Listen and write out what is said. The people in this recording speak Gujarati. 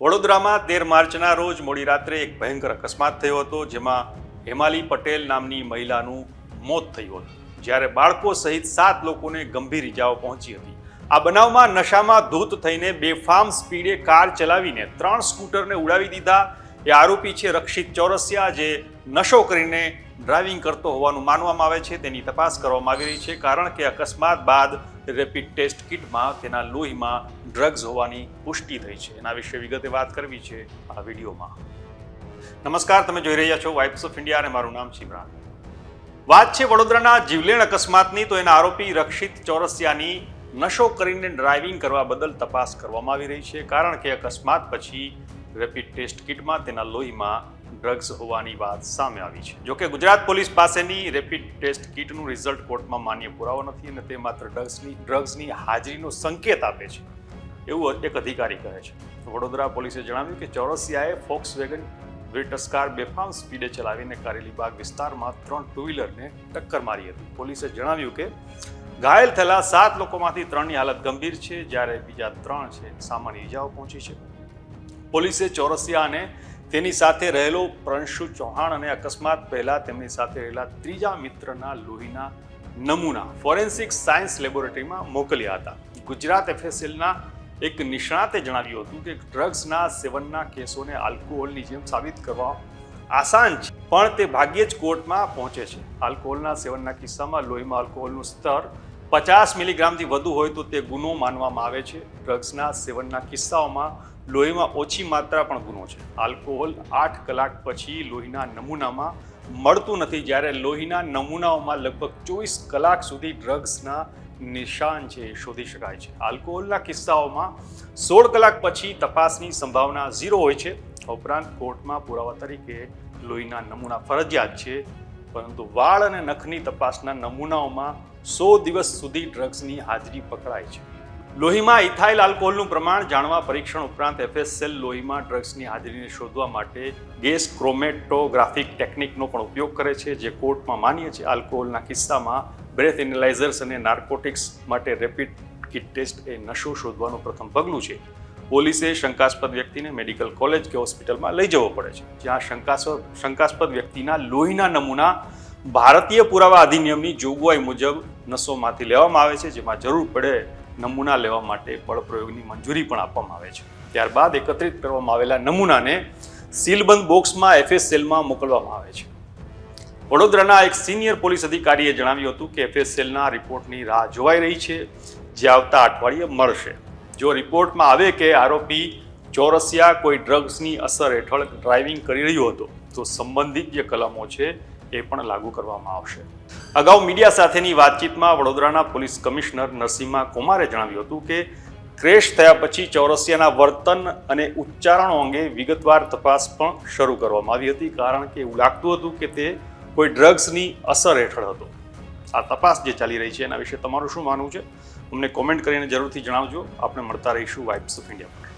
વડોદરામાં તેર માર્ચના રોજ મોડી રાત્રે એક ભયંકર અકસ્માત થયો હતો, જેમાં હેમાલી પટેલ નામની મહિલાનું મોત થયું હતું. જ્યારે બાળકો સહિત સાત લોકોને ગંભીર ઇજાઓ પહોંચી હતી. આ બનાવમાં નશામાં ધૂત થઈને બેફામ સ્પીડે કાર ચલાવીને ત્રણ સ્કૂટરને ઉડાવી દીધા. એ આરોપી છે રક્ષિત ચોરસિયા, જે નશો કરીને ડ્રાઇવિંગ કરતો હોવાનું માનવામાં આવે છે, તેની તપાસ કરવામાં આવી રહી છે, કારણ કે અકસ્માત બાદ રેપિડ ટેસ્ટ કિટમાં તેના લોહીમાં ડ્રગ્સ હોવાની પુષ્ટિ થઈ છે. એના વિશે વિગતે વાત કરવી છે આ વિડીયોમાં. નમસ્કાર, તમે જોઈ રહ્યા છો વાઇફ્સ ઓફ ઇન્ડિયા અને મારું નામ છે વાત છે વડોદરાના જીવલેણ અકસ્માતની, તો એના આરોપી રક્ષિત ચોરસિયાની નશો કરીને ડ્રાઇવિંગ કરવા બદલ તપાસ કરવામાં આવી રહી છે, કારણ કે અકસ્માત પછી રેપિડ ટેસ્ટ કિટમાં તેના લોહીમાં ડ્રગ્સ હોવાની વાત સામે આવી છે. જોકે ગુજરાત પોલીસ પાસેની રેપિડ ટેસ્ટ કિટનું રિઝલ્ટ કોર્ટમાં માન્ય પુરાવો નથી અને તે માત્ર ડ્રગ્સની ડ્રગ્સની હાજરીનો સંકેત આપે છે એવું એક અધિકારી કહે છે. વડોદરા પોલીસે જણાવ્યું કે ચોરસિયાએ ફોક્સ વેગન બ્રિટસ કાર બેફામ સ્પીડે ચલાવીને કારેલીબાગ વિસ્તારમાં ત્રણ ટુ વ્હીલરને ટક્કર મારી હતી. પોલીસે જણાવ્યું કે ઘાયલ થયેલા સાત લોકોમાંથી ત્રણની હાલત ગંભીર છે. જ્યારે બીજા ત્રણ છે, સામાન્ય ઇજાઓ પહોંચી છે. પોલીસે ચોરસિયા અને તેની સાથે રહેલો પ્રંશુ ચૌહાણ અને અકસ્માત પહેલા તેમની સાથે રહેલા ત્રીજા મિત્રના લોહીના નમૂના ફોરેન્સિક સાયન્સ લેબોરેટરીમાં મોકલ્યા હતા. ગુજરાત એફએસએલના એક નિષ્ણાતે જણાવ્યું હતું કે ડ્રગ્સના સેવનના કેસોને આલ્કોહોલની જેમ સાબિત કરવા આસાન છે, પણ તે ભાગ્યે જ કોર્ટમાં પહોંચે છે. આલ્કોહોલના સેવનના કિસ્સામાં લોહીમાં આલ્કોહોલનું સ્તર પચાસ મિલીગ્રામથી વધુ હોય તો તે ગુનો માનવામાં આવે છે. ડ્રગ્સના સેવનના કિસ્સાઓમાં લોહીમાં ઓછી માત્રા પણ ગુનો છે. આલ્કોહોલ આઠ કલાક પછી લોહીના નમૂનામાં મળતું નથી, જ્યારે લોહીના નમૂનાઓમાં લગભગ ચોવીસ કલાક સુધી ડ્રગ્સના નિશાન છે એ શોધી શકાય છે. આલ્કોહોલના કિસ્સાઓમાં સોળ કલાક પછી તપાસની સંભાવના ઝીરો હોય છે. ઉપરાંત કોર્ટમાં પુરાવા તરીકે લોહીના નમૂના ફરજિયાત છે. પરંતુ વાળ અને નખની તપાસના નમૂનાઓમાં સો દિવસ સુધી ડ્રગ્સની હાજરી પકડાય છે. લોહીમાં ઇથાઇલ આલ્કોહોલનું પ્રમાણ જાણવા પરીક્ષણ ઉપરાંત એફએસએલ લોહીમાં ડ્રગ્સની હાજરીને શોધવા માટે ગેસ ક્રોમેટોગ્રાફિક ટેકનિકનો પણ ઉપયોગ કરે છે, જે કોર્ટમાં માન્ય છે આલ્કોહોલના કિસ્સામાં બ્રેથ એનાલાઇઝર્સ અને નાર્કોટિક્સ માટે રેપિડ કિટ ટેસ્ટ એ નશો શોધવાનું પ્રથમ પગલું છે. પોલીસે શંકાસ્પદ વ્યક્તિને મેડિકલ કોલેજ કે હોસ્પિટલમાં લઈ જવો પડે છે. જ્યાં શંકાસ્પદ શંકાસ્પદ વ્યક્તિના લોહીના નમૂના ભારતીય પુરાવા અધિનિયમની જોગવાઈ મુજબ નસોમાંથી લેવામાં આવે છે, જેમાં જરૂર પડે નમૂના લેવા માટે બળપ્રયોગની મંજૂરી પણ આપવામાં આવે છે. ત્યારબાદ એકત્રિત કરવામાં આવેલા નમૂનાને સીલબંધ બોક્સમાં એફએસએલમાં મોકલવામાં આવે છે. વડોદરાના એક સિનિયર પોલીસ અધિકારીએ જણાવ્યું હતું કે એફએસએલના રિપોર્ટની રાહ જોવાઈ રહી છે. જે આવતા અઠવાડિયે મળશે. જો રિપોર્ટમાં આવે કે આરોપી ચોરસિયા કોઈ ડ્રગ્સની અસર હેઠળ ડ્રાઇવિંગ કરી રહ્યો હતો, તો સંબંધિત જે કલમો છે એ પણ લાગુ કરવામાં આવશે. અગાઉ મીડિયા સાથેની વાતચીતમાં વડોદરાના પોલીસ કમિશનર નરસિંહા કુમારે જણાવ્યું હતું કે ક્રેશ થયા પછી ચોરસિયાના વર્તન અને ઉચ્ચારણો અંગે વિગતવાર તપાસ પણ શરૂ કરવામાં આવી હતી, કારણ કે એવું લાગતું હતું કે તે કોઈ ડ્રગ્સની અસર હેઠળ હતો. આ તપાસ જે ચાલી રહી છે એના વિશે તમારું શું માનવું છે? અમને કોમેન્ટ કરીને જરૂરથી જણાવજો. આપણે મળતા રહીશું વાઇબ્સ ઓફ ઇન્ડિયા પર.